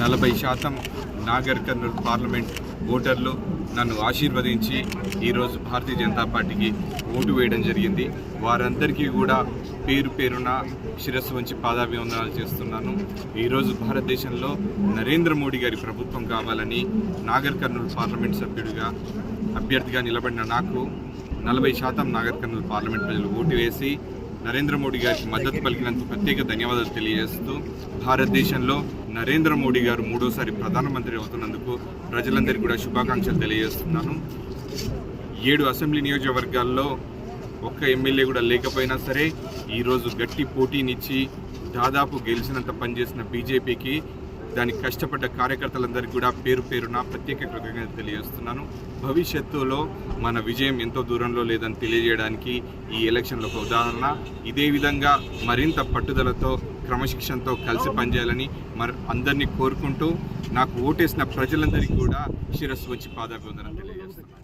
నలభై శాతం నాగర్ కర్నూలు పార్లమెంట్ ఓటర్లు నన్ను ఆశీర్వదించి ఈరోజు భారతీయ జనతా పార్టీకి ఓటు వేయడం జరిగింది. వారందరికీ కూడా పేరు పేరున శిరస్సు వంచి పాదాభివందనాలు చేస్తున్నాను. ఈరోజు భారతదేశంలో నరేంద్ర మోడీ గారి ప్రభుత్వం కావాలని నాగర్ కర్నూలు పార్లమెంట్ సభ్యుడిగా అభ్యర్థిగా నిలబడిన నాకు నలభై శాతం నాగర్ కర్నూలు పార్లమెంట్ ప్రజలు ఓటు వేసి నరేంద్ర మోడీ గారికి మద్దతు పలికినందుకు ప్రత్యేక ధన్యవాదాలు తెలియజేస్తూ భారతదేశంలో నరేంద్ర మోడీ గారు మూడోసారి ప్రధానమంత్రి అవుతున్నందుకు ప్రజలందరికీ కూడా శుభాకాంక్షలు తెలియజేస్తున్నాను. ఏడు అసెంబ్లీ నియోజకవర్గాల్లో ఒక్క ఎమ్మెల్యే కూడా లేకపోయినా సరే ఈరోజు గట్టి పోటీనిచ్చి దాదాపు గెలిచినంత పనిచేసిన బీజేపీకి దానికి కష్టపడ్డ కార్యకర్తలందరికీ కూడా పేరు పేరున ప్రత్యేక కృతజ్ఞత తెలియజేస్తున్నాను. భవిష్యత్తులో మన విజయం ఎంతో దూరంలో లేదని తెలియజేయడానికి ఈ ఎలక్షన్లో ఒక ఉదాహరణ. ఇదే విధంగా మరింత పట్టుదలతో క్రమశిక్షణతో కలిసి పనిచేయాలని మరి అందరినీ కోరుకుంటూ నాకు ఓటేసిన ప్రజలందరికీ కూడా శిరస్సు వచ్చి పాదాభివందనం తెలియజేస్తున్నాను.